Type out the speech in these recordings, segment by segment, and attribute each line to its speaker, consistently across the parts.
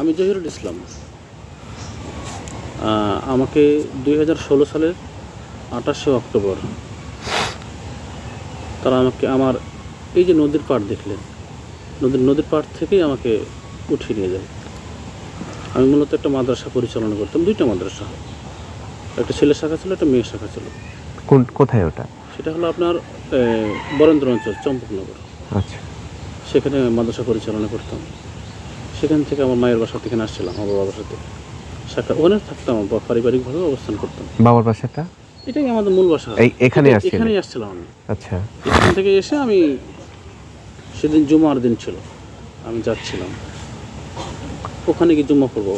Speaker 1: আমি জহিরুল ইসলাম। আমাকে দুই হাজার ষোলো সালের আঠাশে অক্টোবর তারা আমাকে আমার এই যে নদীর পাড় দেখলেন নদীর নদীর পাড় থেকেই আমাকে উঠিয়ে নিয়ে যায়। আমি মূলত একটা মাদ্রাসা পরিচালনা করতাম দুইটা মাদ্রাসা। একটা ছেলের শাখা ছিল একটা মেয়ের শাখা ছিল।
Speaker 2: কোন কোথায় ওটা?
Speaker 1: সেটা হলো আপনার বরেন্দ্র অঞ্চল চম্পকনগর
Speaker 2: আচ্ছা।
Speaker 1: সেখানে মাদ্রাসা পরিচালনা করতাম। সেখান থেকে আমার মায়ের বাসা থেকে আসছিলাম আমার বাবার সাথে শাখা ওখানে থাকতাম পারিবারিকভাবে অবস্থান করতাম।
Speaker 2: বাবার বাসাটা?
Speaker 1: এটাই আমাদের মূল বাসা।
Speaker 2: এখানে
Speaker 1: এখানেই আসছিলাম আমি।
Speaker 2: আচ্ছা।
Speaker 1: এখান থেকে এসে আমি সেদিন জুমার দিন ছিল আমি যাচ্ছিলাম। ওখানে গিয়ে জুম্মা পড়ব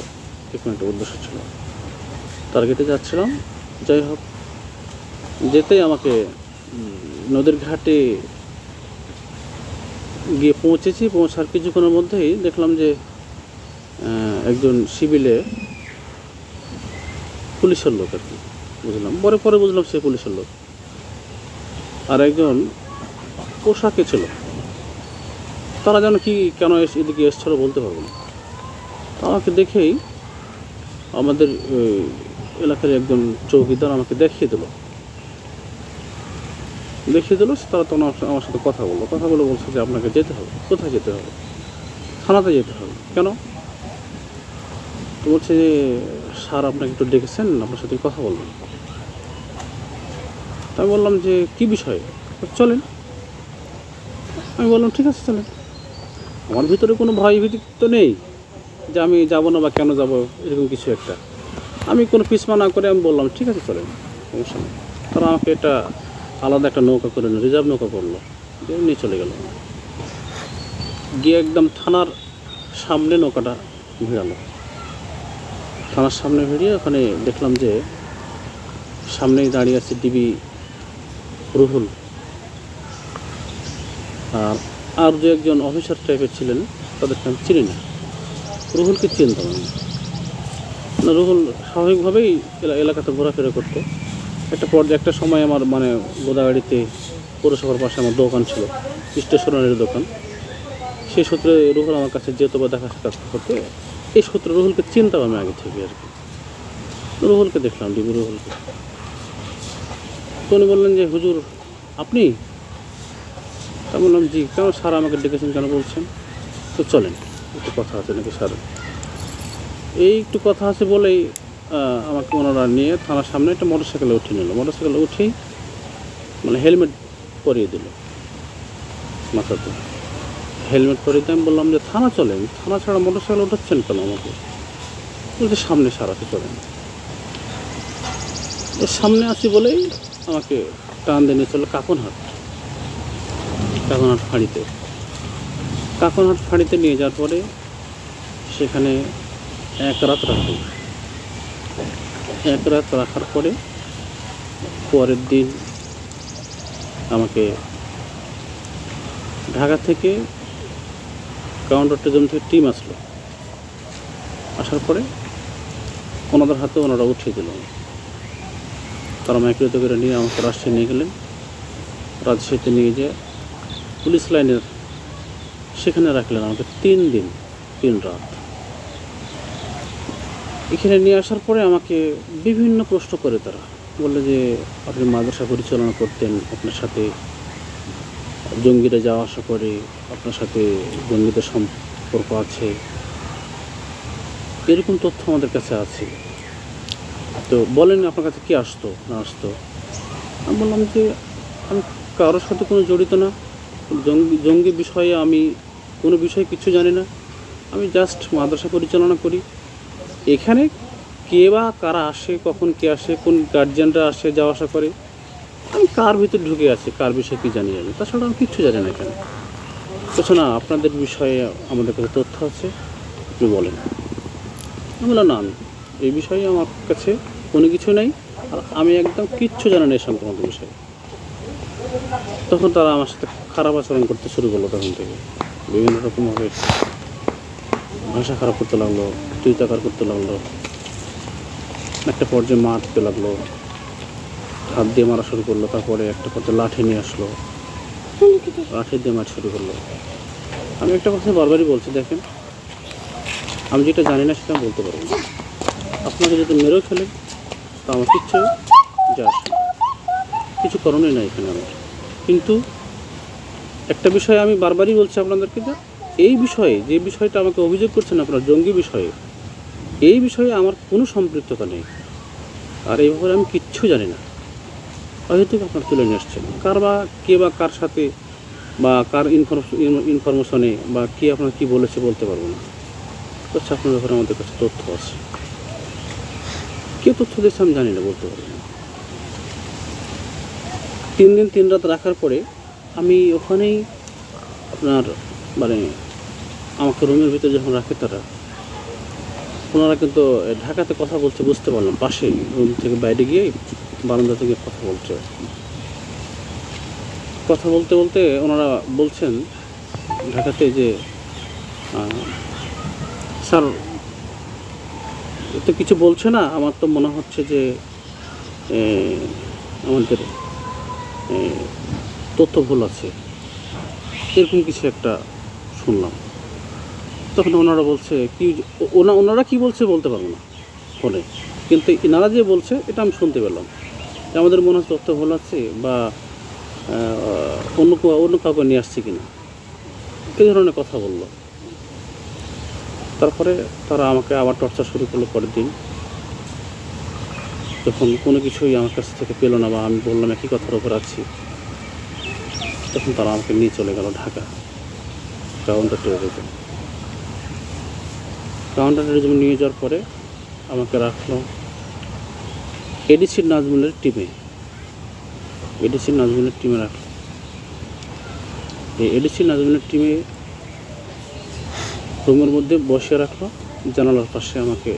Speaker 1: এরকম একটা উদ্দেশ্য ছিল। টার্গেটে যাচ্ছিলাম যাই হোক যেতেই আমাকে নদীর ঘাটে গিয়ে পৌঁছেছি। পৌঁছার কিছুক্ষণের মধ্যেই দেখলাম যে একজন সিভিলে পুলিশের লোক আর কি, বুঝলাম। পরে পরে বুঝলাম সে পুলিশের লোক। আর একজন পোশাকে ছিল। তারা যেন কি, কেন এদিকে এসছিল বলতে পারব না। আমাকে দেখেই আমাদের এলাকার একজন চৌকিদার আমাকে দেখিয়ে দিল। দেখিয়ে দিল তারা তখন আমার সাথে কথা বলল। কথা বলে বলছে যে, আপনাকে যেতে হবে। কোথায় যেতে হবে? থানাতে যেতে হবে। কেন? তো বলছে যে স্যার আপনাকে একটু ডেকেছেন, আপনার সাথে কথা বলবেন তা আমি বললাম যে, কী বিষয়ে? চলেন। আমি বললাম, ঠিক আছে, চলেন। আমার ভিতরে কোনো ভয় ভীতি তো নেই যে আমি যাব না বা কেন যাব, এরকম কিছু একটা। আমি কোনো পিছমা না করে আমি বললাম, ঠিক আছে, চলেন, সমস্যা নেই। তারা আমাকে একটা আলাদা একটা নৌকা করে রিজার্ভ নৌকা করল। নিয়ে চলে গেল। গিয়ে একদম থানার সামনে নৌকাটা ভিড়ালো। থানার সামনে ভিড়িয়ে ওখানে দেখলাম যে সামনেই দাঁড়িয়ে আছে ডিবি রুহুল। আর আর দু একজন অফিসার টাইপের ছিলেন তাদেরকে আমি চিনি না। রুহুলকে চিনতাম আমি। না, রুহুল স্বাভাবিকভাবেই এলা- এলাকাতে ঘোরাফেরা করতো। একটা পর্যায়ে, একটা সময় আমার মানে গোদাগাড়িতে পৌরসভার পাশে আমার দোকান ছিল, স্টেশনারির দোকান। সেই সূত্রে রুহুল আমার কাছে যেত বা দেখা সাক্ষাৎ করতে। এই সূত্রে রুহুলকে চিনতাম আমি আগে থেকে আর কি। রুহুলকে দেখলাম, ডিবি রুহুলকে তো উনি বললেন যে, হুজুর, আপনি? তা বললাম, জি, কেন স্যার আমাকে ডেকেছেন কেন বলছেন? তো চলেন, একটু কথা আছে নাকি স্যার? এই একটু কথা আছে বলেই আমাকে ওনারা নিয়ে থানার সামনে একটা মোটর সাইকেলে উঠিয়ে নিল। মোটর সাইকেলে উঠেই মানে হেলমেট পরিয়ে দিল মাথাতে হেলমেট দিয়ে আমি বললাম যে, থানা চলেন। থানা ছাড়া মোটর সাইকেল উঠাচ্ছেন কেন আমাকে? বলছে সামনে সার আছে চলেন সামনে আছি বলেই আমাকে টান দিয়ে নিয়ে চলো কাকনহাট। কাকনহাট ফাঁড়িতে। কাকনহাট ফাঁড়িতে নিয়ে যাওয়ার পরে সেখানে এক রাত রাখি এক রাত রাখার পরে পরের দিন আমাকে ঢাকা থেকে কাউন্টার টেজম থেকে টিম আসলো। আসার পরে ওনাদের হাতে ওনারা উঠিয়ে দিল। তারা মাইক্রোতে করে নিয়ে আমাকে রাজশাহী নিয়ে গেলেন। রাজশাহীতে নিয়ে যেয়ে পুলিশ লাইনের সেখানে রাখলেন আমাকে তিন দিন, তিন রাত। এখানে নিয়ে আসার পরে আমাকে বিভিন্ন প্রশ্ন করে তারা। বললে যে, আপনি মাদ্রাসা পরিচালনা করতেন, আপনার সাথে জঙ্গিরা যাওয়া আসা করে, আপনার সাথে জঙ্গিদের সম্পর্ক আছে। এরকম তথ্য আমাদের কাছে আছে। তো বলেন আপনার কাছে কি আসতো, না আসতো? আমি বললাম যে, আমি কারোর সাথে কোনো জড়িত না। জঙ্গি জঙ্গি বিষয়ে আমি কোনো বিষয়ে কিছু জানি না। আমি জাস্ট মাদ্রাসা পরিচালনা করি। এখানে কে বা কারা আসে, কখন কে আসে, কোন গার্জিয়ানরা আসে, যাওয়া আসা করে। আমি কার ভিতরে ঢুকে আছি, কার বিষয়ে কী জানি আমি? তাছাড়া আমি কিচ্ছু জানি না কেন। বলছে না আপনাদের বিষয়ে আমাদের কাছে তথ্য আছে আপনি বলেন। আমি বললাম, না, আমি এই বিষয়ে আমার কাছে কোনো কিছু নেই, আর আমি একদম কিচ্ছু জানি না এই সংক্রান্ত বিষয়ে। তখন তারা আমার সাথে খারাপ আচরণ করতে শুরু করল তখন থেকে। বিভিন্ন রকমভাবে ভাষা খারাপ করতে লাগল, তুই তাকার করতে লাগল, একটা পর্যায়ে মারতে লাগল। হাত দিয়ে মারা শুরু করল, তারপরে একটা পর্যায়ে লাঠি নিয়ে আসলো। লাঠি দিয়ে মারা শুরু করল। আমি একটা কথা বারবারই বলছি, দেখেন, আমি যেটা জানি না সেটা বলতে পারব না। আপনাকে যদি মেরেও ফেলে তা আমার কিচ্ছু যা কিছু করণই নাই এখানে আমার। কিন্তু একটা বিষয় আমি বারবারই বলছি আপনাদেরকে যে, এই বিষয়ে, যে বিষয়টা আমাকে অভিযোগ করছেন আপনার, জঙ্গি বিষয়ে, এই বিষয়ে আমার কোনো সম্পৃক্ততা নেই। আর এই ব্যাপারে আমি কিচ্ছু জানি না। হয়তো আপনার তুলে নিয়ে আসছেন। কার বা কে বা কার সাথে বা কার ইনফরমেশনে বা কে আপনার কি বলেছে বলতে পারব না। হচ্ছে আপনার ব্যাপারে আমাদের কাছে তথ্য আছে। কে তথ্য দিয়েছে আমি জানি না, বলতে পারব না। তিন দিন, তিন রাত রাখার পরে আমি ওখানেই আপনার মানে আমাকে রুমের ভিতরে যখন রাখে তারা, ওনারা কিন্তু ঢাকাতে কথা বলছে, বুঝতে পারলাম, পাশেই রুম থেকে বাইরে গিয়ে বারান্দা থেকে কথা বলছে। কথা বলতে বলতে ওনারা বলছেন ঢাকাতে যে স্যার তো কিছু বলছে না? আমার তো মনে হচ্ছে যে আমাদের তথ্য ভুল আছে। এরকম কিছু একটা শুনলাম। তখন ওনারা বলছে, কি ওনা, ওনারা কি বলছে বলতে পারব না। ফোনে। কিন্তু এনারা যে বলছে, এটা আমি শুনতে পেলাম। আমাদের মনে হচ্ছে তথ্য ভুল আছে বা অন্য অন্য কাউকে নিয়ে আসছে কিনা? এই ধরনের কথা বলল? তারপরে তারা আমাকে আবার টর্চার শুরু করল পরের দিন। যখন কোনো কিছুই আমার কাছ থেকে পেল না বা আমি বললাম একই কথার উপর আছি, তখন তারা আমাকে নিয়ে চলে গেল Dhaka. Counter terrorism counter terrorism নিয়ে যাওয়ার পরে আমাকে রাখল। এডিসি নাজমুলের টিমে। এডিসি নাজমুলের টিমে রাখল এই এডিসি নাজমুলের টিমে রুমের মধ্যে বসে রাখল, জানালার পাশে আমাকে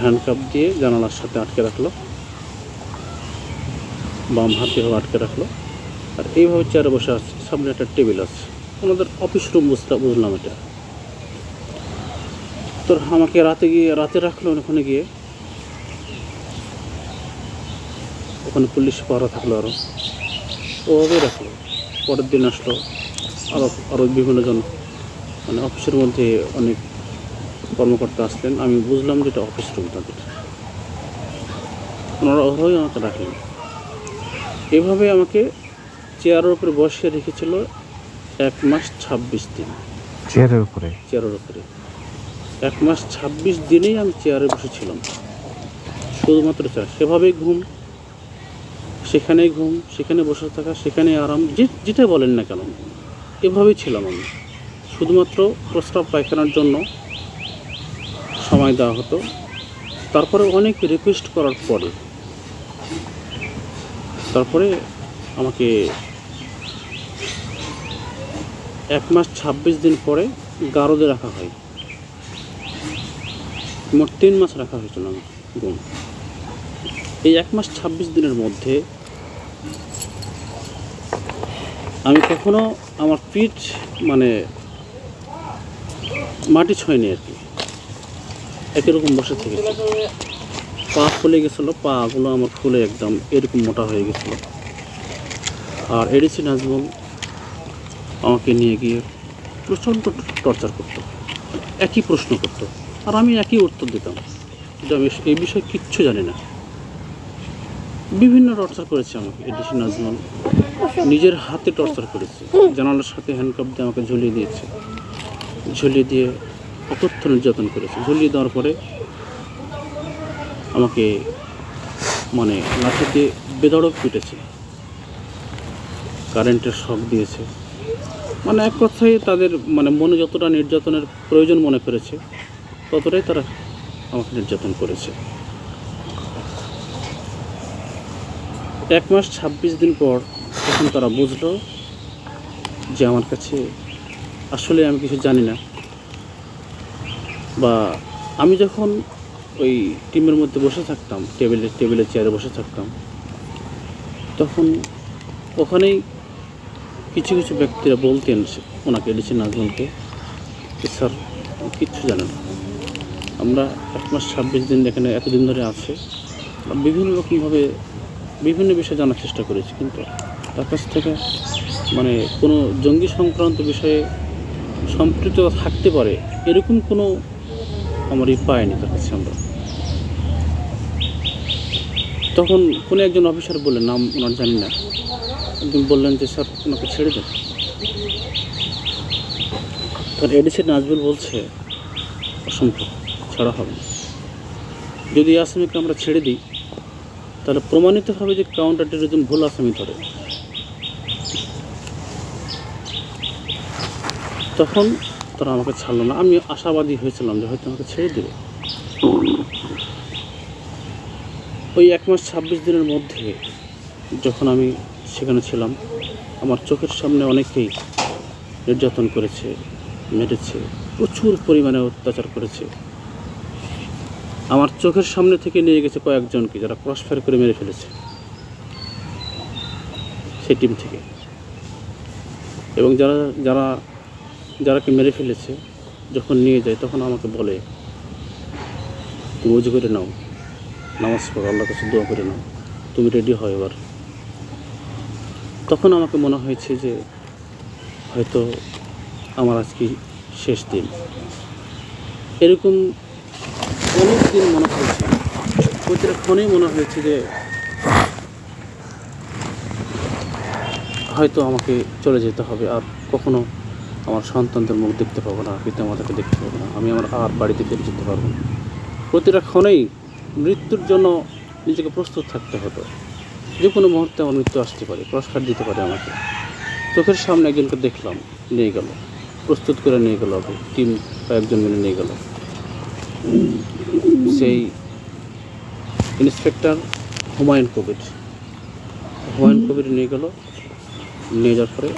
Speaker 1: হ্যান্ডকাপ দিয়ে জানালার সাথে আটকে রাখল, বাম হাতেও আটকে রাখল। আর এইভাবে চেয়ারে বসে আছে, সামনে একটা টেবিল আছে। ওনাদের অফিস রুম বুঝতে বুঝলাম এটা। তোর আমাকে রাতে গিয়ে রাতে রাখল ওখানে গিয়ে? ওখানে পুলিশ পাহারা থাকল আরও ওভাবেই রাখল। পরের দিন আসলো। আরও আরও বিভিন্ন জন মানে অফিসের মধ্যে অনেক কর্মকর্তা আসলেন। আমি বুঝলাম যে এটা অফিস রুম তাদের। ওনারা ওভাবেই আমাকে রাখলেন। এভাবে আমাকে চেয়ারের উপরে বসিয়ে রেখেছিল এক মাস ছাব্বিশ দিন।
Speaker 2: চেয়ারের উপরে?
Speaker 1: চেয়ারের উপরে। এক মাস ছাব্বিশ দিনেই আমি চেয়ারে বসেছিলাম। শুধুমাত্র চেয়ার সেভাবেই ঘুম সেখানেই ঘুম, সেখানে বসে থাকা সেখানে আরাম, যে যেটা বলেন না কেন, এভাবেই ছিলাম আমি। শুধুমাত্র প্রস্রাব পায়খানার জন্য সময় দেওয়া হতো। তারপরে অনেক রিকোয়েস্ট করার পরে, তারপরে আমাকে এক মাস ছাব্বিশ দিন পরে গারদে রাখা হয়। মোট তিন মাস রাখা হয়েছিল আমার গুম এই এক মাস ছাব্বিশ দিনের মধ্যে আমি কখনো আমার পিঠ মানে মাটি ছয়নি আর কি। একই রকম বসে থেকেছি পা ফুলে গেছিল, পাগুলো আমার ফুলে একদম এরকম মোটা হয়ে গেছিল। আর এডিসি নাজমুল আমাকে নিয়ে গিয়ে প্রচণ্ড টর্চার করতো, একই প্রশ্ন করতো। আর আমি একই উত্তর দিতাম যে আমি এই বিষয়ে কিচ্ছু জানি না। বিভিন্ন টর্চার করেছে আমাকে এডিসি নাজমুল। নিজের হাতে টর্চার করেছে। জানালার সাথে হ্যান্ডকাপ দিয়ে আমাকে ঝুলিয়ে দিয়েছে। ঝুলিয়ে দিয়ে অকথ্য নির্যাতন করেছে। ঝুলিয়ে দেওয়ার পরে আমাকে মানে লাঠি দিয়ে বেদড়ক পিটেছে। কারেন্টের শক দিয়েছে। মানে এক কথায় তাদের মানে মনে যতটা নির্যাতনের প্রয়োজন মনে করেছে, ততটাই তারা আমাকে নির্যাতন করেছে। এক মাস ছাব্বিশ দিন পর তখন তারা বুঝলো যে আমার কাছে আসলে আমি কিছু জানি না। বা আমি যখন ওই টিমের মধ্যে বসে থাকতাম, টেবিলে টেবিলে চেয়ারে বসে থাকতাম, তখন ওখানেই কিছু কিছু ব্যক্তিরা বলতেন ওনাকে এডিসি নাজমুলকে স্যার কিচ্ছু জানে না। আমরা এক মাস ছাব্বিশ দিন এখানে এতদিন ধরে আছে। বিভিন্ন রকমভাবে বিভিন্ন বিষয়ে জানার চেষ্টা করেছি, কিন্তু তার কাছ থেকে মানে কোনো জঙ্গি সংক্রান্ত বিষয়ে সম্পৃক্ত থাকতে পারে, এরকম কোনো আমার ই পাইনি তার কাছে আমরা। তখন কোনো একজন অফিসার বললেন, নাম ওনার জানি না একদিন বললেন যে, স্যার, ওনাকে ছেড়ে দেন। তার এডিসি নাজবুল বলছে, অসম্ভব, ছাড়া হবে যদি আসামিকে আমরা ছেড়ে দিই তাহলে প্রমাণিত হবে যে কাউন্টার টেরোরিজম ভুল আসামি ধরে। তখন তারা আমাকে ছাড়লো না। আমি আশাবাদী হয়েছিলাম যে হয়তো আমাকে ছেড়ে দেবে। ওই এক মাস ছাব্বিশ দিনের মধ্যে যখন আমি সেখানে ছিলাম, আমার চোখের সামনে অনেকেই নির্যাতন করেছে, মেরেছে, প্রচুর পরিমাণে অত্যাচার করেছে। আমার চোখের সামনে থেকে নিয়ে গেছে কয়েকজনকে যারা ক্রস ফায়ার করে মেরে ফেলেছে। সেই টিম থেকে। এবং যারা যারা, যারাকে মেরে ফেলেছে, যখন নিয়ে যায়, তখন আমাকে বলে, তুমি করে নাও। নামাজ পড়ো আল্লাহ কাছে দোয়া করে নাও। তুমি রেডি হও এবার। তখন আমাকে মনে হয়েছে যে, হয়তো আমার আজকে শেষ দিন। এরকম অনেক দিন মনে হয়েছে। প্রতিটা ক্ষণেই মনে হয়েছে যে হয়তো আমাকে চলে যেতে হবে আর কখনো আমার সন্তানদের মুখ দেখতে পাবো না, পিতা মাতাকে দেখতে পাবো না। আমি আমার আর বাড়িতে ফিরে যেতে পারব না। প্রতিটা ক্ষণেই মৃত্যুর জন্য নিজেকে প্রস্তুত থাকতে হতো। যে কোনো মুহূর্তে আমার মৃত্যু আসতে পারে, পুরস্কার দিতে পারে আমাকে। চোখের সামনে একজনকে দেখলাম, নিয়ে গেল। প্রস্তুত করে নিয়ে গেল টিম কয়েকজন মিলে নিয়ে গেল। সেই ইন্সপেক্টর হুমায়ুন কবির। হুমায়ুন কবির নিয়ে গেল, নিয়ে যাওয়ার পরে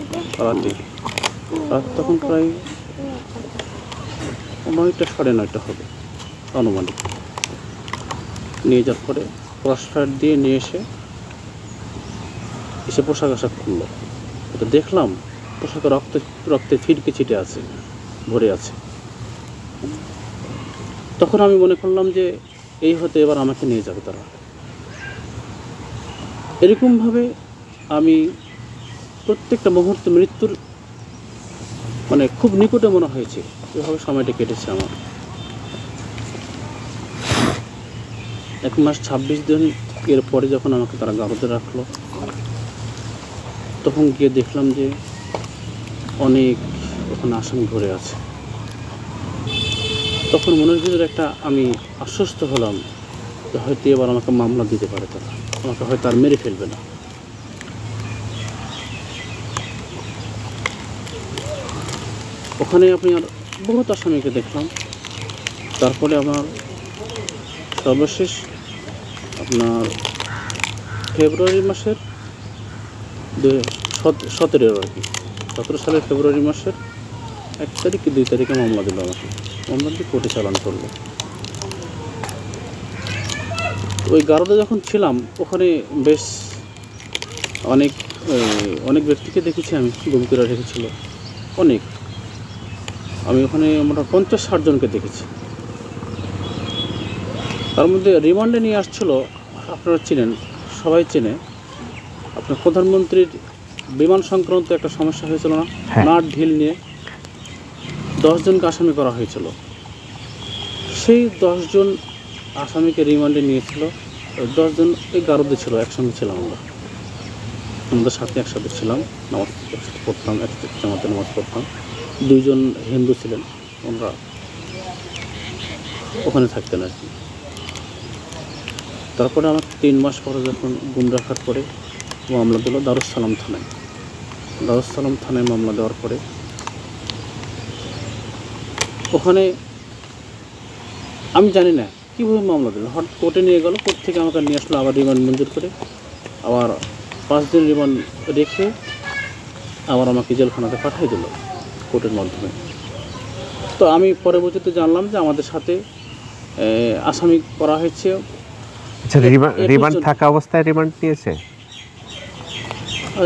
Speaker 1: রাতে, রাত তখন প্রায় নয়টা সাড়ে নয়টা হবে, আনুমানিক। নিয়ে যাওয়ার পরে ক্রসফায়ার দিয়ে নিয়ে এসে এসে পোশাক আশাক খুললো। ওটা দেখলাম, পোশাকে রক্ত, রক্তে ফিরকে ছিটে আছে, ভরে আছে। তখন আমি মনে করলাম যে এই হতে এবার আমাকে নিয়ে যাবে তারা। এরকমভাবে আমি প্রত্যেকটা মুহূর্তে মৃত্যুর মানে খুব নিকটে মনে হয়েছে, এভাবে সময়টা কেটেছে আমার। এক মাস ছাব্বিশ দিন এর পরে যখন আমাকে তারা গারদে রাখল, তখন গিয়ে দেখলাম যে অনেক ওখানে আসামি ঘুরে আছে। তখন মনের ভিতরে একটা আমি আশ্বস্ত হলাম যে হয়তো এবার আমাকে মামলা দিতে পারে তারা। আমাকে হয়তো আর মেরে ফেলবে না। ওখানে আপনি আর বহুত আসামিকে দেখলাম। তারপরে আমার সর্বশেষ আপনার ফেব্রুয়ারি মাসের সতেরো আর কি, সতেরো সালের ফেব্রুয়ারি মাসের এক তারিখ কি দুই তারিখে মামলা দিল আমাকে। মামলা দিয়ে কোর্টে চালান করল। ওই গারদে যখন ছিলাম ওখানে বেশ অনেক অনেক ব্যক্তিকে দেখেছি আমি গুম করে রেখেছিল অনেক। আমি ওখানে আমরা পঞ্চাশ ষাট জনকে দেখেছি। তার মধ্যে রিমান্ডে নিয়ে আসছিল আপনারা চিনেন সবাই চেনে আপনার প্রধানমন্ত্রীর বিমান সংক্রান্ত একটা সমস্যা হয়েছিল না?
Speaker 2: হ্যাঁ।
Speaker 1: নাট ঢিল নিয়ে। দশজনকে আসামি করা হয়েছিল। সেই দশজন আসামিকে রিমান্ডে নিয়েছিল। দশজন এই গারদে ছিল, একসঙ্গে ছিলাম আমরা। আমাদের সাথে একসাথে ছিলাম, নামাজ একসাথে পড়তাম একসাথে জামাতে নামাজ পড়তাম। দুইজন হিন্দু ছিলেন, ওনারা ওখানে থাকতেন আর কি। তারপরে আমার তিন মাস পরে যখন গুম রাখার পরে মামলা দিল দারুসালাম থানায়। দারুসালাম থানায় মামলা দেওয়ার পরে ওখানে আমি জানি না কীভাবে মামলা দিল? হঠাৎ কোর্টে নিয়ে গেল কোর্ট থেকে আমাকে নিয়ে আসলো আবার রিমান্ড মঞ্জুর করে। আবার পাঁচ দিন রিমান্ড রেখে আবার আমাকে জেলখানাতে পাঠিয়ে দিল কোর্টের মাধ্যমে। তো আমি পরে পরবর্তীতে জানলাম যে আমাদের সাথে আসামি করা হয়েছে।
Speaker 2: আচ্ছা রিমান্ড
Speaker 1: জন।
Speaker 2: থাকা অবস্থায় রিমান্ড নিয়েছে?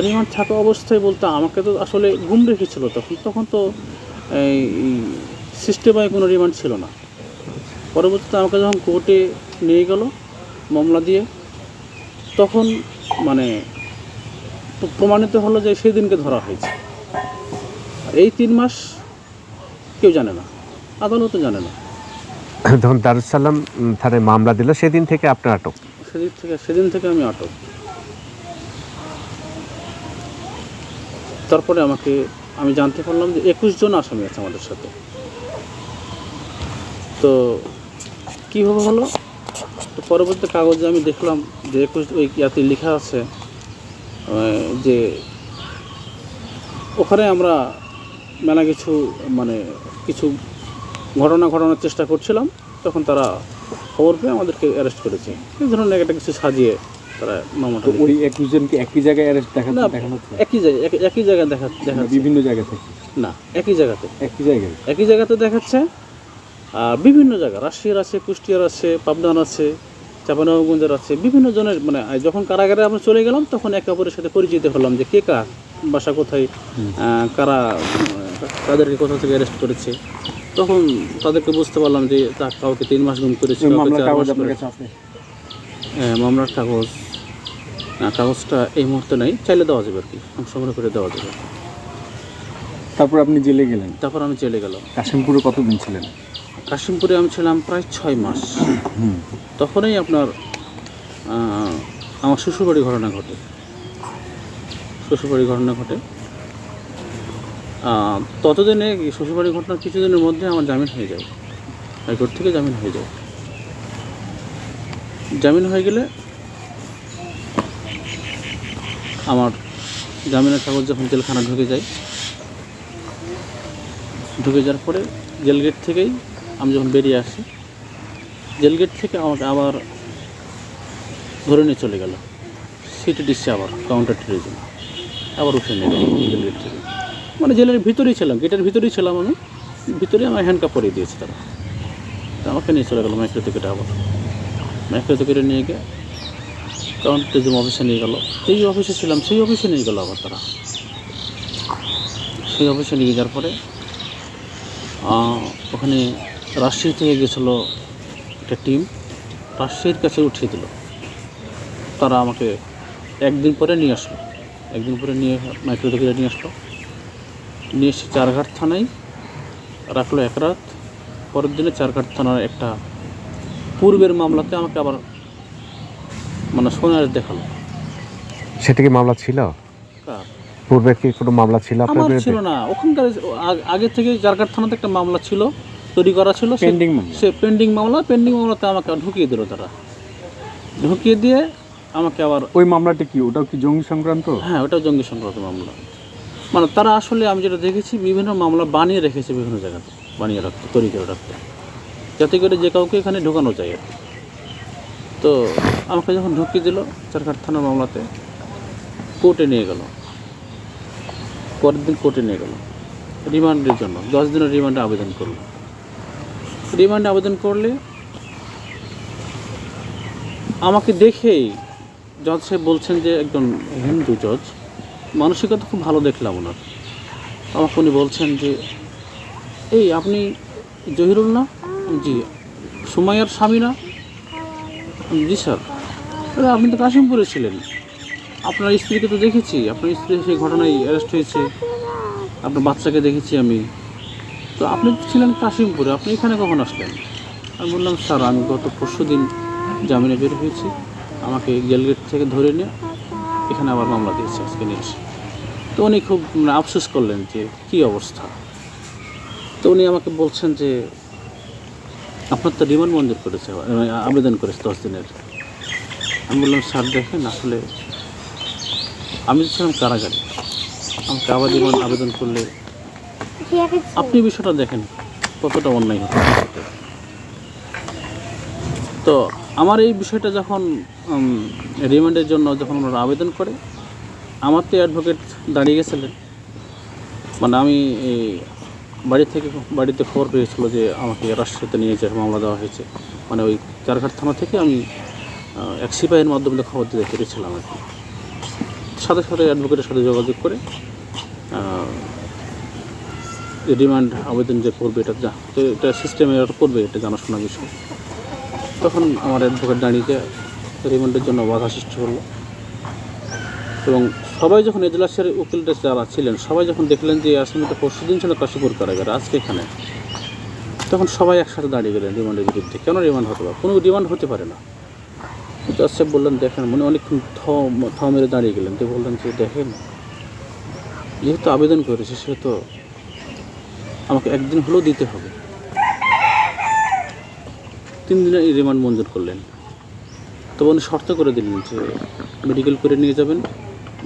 Speaker 1: রিমান্ড থাকা অবস্থায় বলতে আমাকে তো আসলে ঘুম রেখেছিল তখন। তখন তো এই সিস্টেমে কোনো রিমান্ড ছিল না। পরবর্তীতে আমাকে যখন কোর্টে নিয়ে গেল মামলা দিয়ে তখন মানে প্রমাণিত হলো যে সেদিনকে ধরা হয়েছে। এই তিন মাস কেউ জানে না আদালতও জানে না।
Speaker 2: যখন দারুসালাম থানায় মামলা দিল সেদিন থেকে আপনার আটক?
Speaker 1: সেদিন থেকে সেদিন থেকে আমি আটক। তারপরে আমাকে আমি জানতে পারলাম যে একুশ জন আসামি আছে আমাদের সাথে। তো কীভাবে হলো তো পরবর্তী কাগজে আমি দেখলাম যে একুশ ওই ইয়াতে লেখা আছে যে ওখানে আমরা মেলা কিছু মানে কিছু ঘটনা ঘটানোর চেষ্টা করছিলাম তখন তারা খবর পেয়ে আমাদেরকে অ্যারেস্ট করেছে। এই ধরনের একটা কিছু সাজিয়ে তারা মামলাটা
Speaker 3: ওই একুশ জনকে একই জায়গায় অ্যারেস্ট দেখা
Speaker 1: না,
Speaker 3: দেখানো হচ্ছে
Speaker 1: একই জায়গায় একই- জায়গায় দেখা দেখাচ্ছে
Speaker 3: বিভিন্ন জায়গা থেকে?
Speaker 1: না একই জায়গাতে।
Speaker 3: একই জায়গায়?
Speaker 1: একই জায়গাতে দেখাচ্ছে। বিভিন্ন জায়গা রাশিয়ার আছে কুষ্টিয়ার আছে পাবনার আছে চাপানগঞ্জের আছে বিভিন্ন জনের মানে যখন কারাগারে আমরা চলে গেলাম তখন একে অপরের সাথে পরিচিত হলাম যে কে কার বাসা কোথায় কারা তাদেরকে কোথা থেকে অ্যারেস্ট করেছে। তখন তাদেরকে বুঝতে পারলাম যে তা কাউকে তিন মাস গুম করেছে হ্যাঁ মামলার কাগজ না কাগজটা এই মুহূর্তে নাই চাইলে দেওয়া যাবে আর কি সংগ্রহ করে দেওয়া যাবে।
Speaker 3: তারপর আপনি জেলে গেলেন?
Speaker 1: তারপর আমি চলে গেলাম।
Speaker 3: কাশিমপুরে কতদিন ছিলেন?
Speaker 1: কাশিমপুরে আমি ছিলাম প্রায় ছয় মাস। তখনই আপনার আমার শ্বশুরবাড়ি ঘটনা ঘটে। শ্বশুরবাড়ি ঘটনা ঘটে। ততদিনে শ্বশুরবাড়ি ঘটনার কিছুদিনের মধ্যে আমার জামিন হয়ে যায়। হাইকোর্ট থেকে জামিন হয়ে যায়। জামিন হয়ে গেলে আমার জামিনের কাগজ যখন জেলখানা ঢুকে যায় ঢুকে যাওয়ার পরে জেল গেট থেকেই আমি যখন বেরিয়ে আসি, জেল গেট থেকে আমাকে আবার ধরে নিয়ে চলে গেল। সিটি দিচ্ছে আবার কাউন্টার টেরিজম আবার উঠে নিয়ে গেল জেল গেট থেকে। মানে জেলের ভিতরেই ছিলাম, গেটের ভিতরেই ছিলাম আমি। ভিতরে আমার হ্যান্ডকাপ পরিয়ে দিয়েছে তারা। আমাকে নিয়ে চলে গেল মাইক্রোতে কেটে আবার। মাইক্রোতে কেটে নিয়ে গিয়ে কাউন্টার টেরিজম অফিসে নিয়ে গেল। এই অফিসে ছিলাম, সেই অফিসে নিয়ে গেল আবার তারা। সেই অফিসে নিয়ে যাওয়ার পরে ওখানে রাজশাহী থেকে গেছিল একটা টিম রাজশাহীর কাছে উঠিয়ে দিল। তারা আমাকে একদিন পরে নিয়ে আসলো। একদিন পরে নিয়ে মাইক্রো থেকে নিয়ে আসলো। নিয়ে এসে চারঘাট থানায় রাখল এক রাত। পরের দিনে চারঘাট থানার একটা পূর্বের মামলাতে আমাকে আবার মানে সোনার দেখাল।
Speaker 2: সেটা কি মামলা ছিল? পূর্বে কি কোনো মামলা ছিল আপনার
Speaker 1: ছিল না। ওখানকার আগে থেকে জারঘাট থানাতে একটা মামলা ছিল। তৈরি করা ছিল
Speaker 3: পেন্ডিং
Speaker 1: সে পেন্ডিং মামলা পেন্ডিং মামলাতে আমাকে ঢুকিয়ে দিল তারা। ঢুকিয়ে দিয়ে আমাকে আবার
Speaker 3: ওই মামলাটা কি? ওটাও কি জঙ্গি সংক্রান্ত?
Speaker 1: হ্যাঁ ওটা জঙ্গি সংক্রান্ত মামলা। মানে তারা আসলে আমি যেটা দেখেছি বিভিন্ন মামলা বানিয়ে রেখেছে বিভিন্ন জায়গাতে বানিয়ে রাখতে তৈরি করে রাখতে। যাতে করে যে কাউকে এখানে ঢোকানো যায় আর তো আমাকে যখন ঢুকিয়ে দিল চারঘাট থানার মামলাতে কোর্টে নিয়ে গেল। পরের দিন কোর্টে নিয়ে গেল। রিমান্ডের জন্য দশ দিনের রিমান্ডে আবেদন করল। রিমান্ডে আবেদন করলে আমাকে দেখেই জজ সাহেব বলছেন যে একজন হিন্দু জজ, মানসিকতা খুব ভালো দেখলাম ওনার। আমাকে উনি বলছেন যে, এই আপনি জহিরুল না? জি, সুমাইয়ার স্বামী না? জি, স্যার। আপনি তো কাশিমপুরে ছিলেন। আপনার স্ত্রীকে তো দেখেছি। আপনার স্ত্রী সেই ঘটনায় অ্যারেস্ট হয়েছে। আপনার বাচ্চাকে দেখেছি আমি। তো আপনি ছিলেন কাশিমপুরে, আপনি এখানে কখন আসলেন? আমি বললাম, স্যার, আমি গত পরশু দিন জামিনে বের হয়েছি। আমাকে গেলগেট থেকে ধরে নিয়ে এখানে আবার মামলা দিয়েছে, আজকে নিয়ে এসে তো উনি খুব মানে আফসোস করলেন যে, কী অবস্থা? তো উনি আমাকে বলছেন যে, আপনার তো রিমান্ড মঞ্জুর করেছে মানে আবেদন করেছে দশ দিনের। আমি বললাম, স্যার, দেখেন, আসলে আমি ছিলাম কারাগারে। আমাকে আবার রিমান্ড আবেদন করলে আপনি বিষয়টা দেখেন, কতটা অন্যায় হতে তো আমার এই বিষয়টা যখন রিমান্ডের জন্য যখন ওনারা আবেদন করে, আমার তো অ্যাডভোকেট দাঁড়িয়ে গেছিলেন। মানে আমি বাড়ি থেকে, বাড়িতে খবর পেয়েছিল যে আমাকে রাষ্ট্রতে নিয়ে যে মামলা দেওয়া হয়েছে। মানে ওই চারঘাট থানা থেকে আমি এক সিপাহীর মাধ্যমে খবর দিতে পেরেছিলাম আর কি। সাথে সাথে অ্যাডভোকেটের সাথে যোগাযোগ করে রিমান্ড আবেদন যে করবে এটা যা, তো এটা সিস্টেমে এটা করবে, এটা জানাশোনা বিষয়। তখন আমার অ্যাডভোকেট দাঁড়িয়ে রিমান্ডের জন্য বাধা সৃষ্টি করল। এবং সবাই যখন এজলাসের উকিলটা যারা ছিলেন, সবাই যখন দেখলেন যে আসামিটা পরশু দিন ছিল কাশীপুর কারাগারে, আজকে এখানে, তখন সবাই একসাথে দাঁড়িয়ে গেলেন রিমান্ডের বিরুদ্ধে। কেন রিমান্ড হতে পারে? কোনো রিমান্ড হতে পারে না। জজ সাহেব বললেন, দেখেন মানে অনেকক্ষণ থ থ মেরে দাঁড়িয়ে গেলেন। তো বললেন যে, দেখেন, যেহেতু আবেদন করেছে, সেহেতু আমাকে একদিন হলেও দিতে হবে। তিন দিনের এই রিমান্ড মঞ্জুর করলেন। তবে উনি শর্ত করে দিলেন যে মেডিকেল করে নিয়ে যাবেন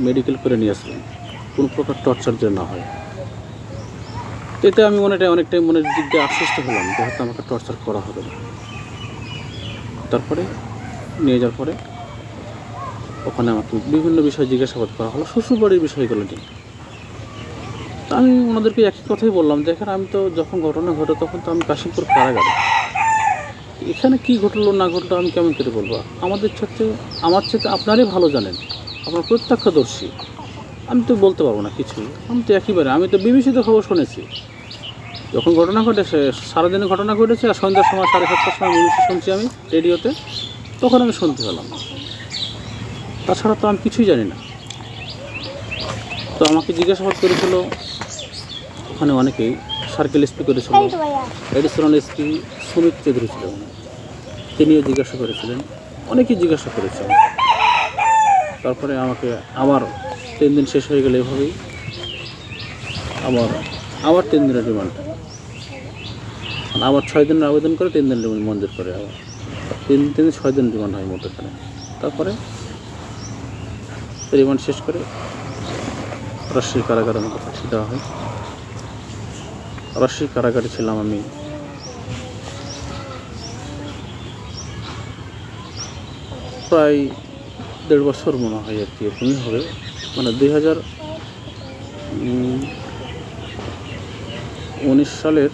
Speaker 1: মেডিকেল করে নিয়ে আসবেন। কোনো প্রকার টর্চার যেন না হয়। এতে আমি মনেটা অনেকটাই মনের দিক দিয়ে আশ্বস্ত হলাম যে হয়তো আমাকে টর্চার করা হবে না। তারপরে নিয়ে যাওয়ার পরে ওখানে আমাকে বিভিন্ন বিষয় জিজ্ঞাসাবাদ করা হলো, শ্বশুরবাড়ির বিষয়গুলো নিয়ে। তা আমি ওনাদেরকে একই কথাই বললাম, দেখেন আমি তো যখন ঘটনা ঘটে তখন তো আমি কাশিমপুর কারাগারে। এখানে কি ঘটলো না ঘটলো আমি কেমন করে বলব? আমাদের সাথে, আমার সাথে আপনারই ভালো জানেন, আপনার প্রত্যক্ষদর্শী। আমি তো বলতে পারব না কিছুই, আমি তো একেবারে, আমি তো বিবিসিতে খবর শুনেছি। যখন ঘটনা ঘটেছে সারাদিনে ঘটনা ঘটেছে, আর সন্ধ্যার সময়, সাড়ে সাতটার সময় বিবিসি শুনছি আমি রেডিওতে, তখন আমি শুনতে পেলাম। তাছাড়া তো আমি কিছুই জানি না। তো আমাকে জিজ্ঞাসাবাদ করেছিল ওখানে অনেকেই সার্কেল এসপি করেছিল। এডিশনাল এসপি সুমিত চৌধুরী ছিল তিনিও জিজ্ঞাসা করেছিলেন অনেকেই জিজ্ঞাসা করেছেন। তারপরে আমাকে আবার তিন দিন শেষ হয়ে গেলে এভাবেই আবার আবার তিন দিনের রিমান্ড মানে আবার ছয় দিনের আবেদন করে তিন দিন রিমান্ড মঞ্জুর করে আবার। তিন তিন ছয় দিন রিমান্ড হয় মোট এখানে। তারপরে রিমান্ড শেষ করে রাজশাহী কারাগারে আমাকে পাঠিয়ে দেওয়া হয়। রাজশাহী কারাগারে ছিলাম আমি। প্রায় দেড় বছর মনে হয় আর কি এরকমই হবে। মানে দুই হাজার উনিশ সালের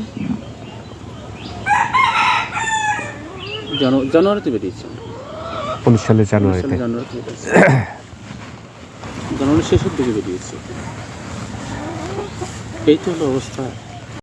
Speaker 1: জানুয়ারিতে বেরিয়েছি
Speaker 2: উনিশ
Speaker 1: উনিশ
Speaker 2: জানুয়ারিতে।
Speaker 1: জানুয়ারির শেষের দিকে বেরিয়েছি। এই তো হলো অবস্থা।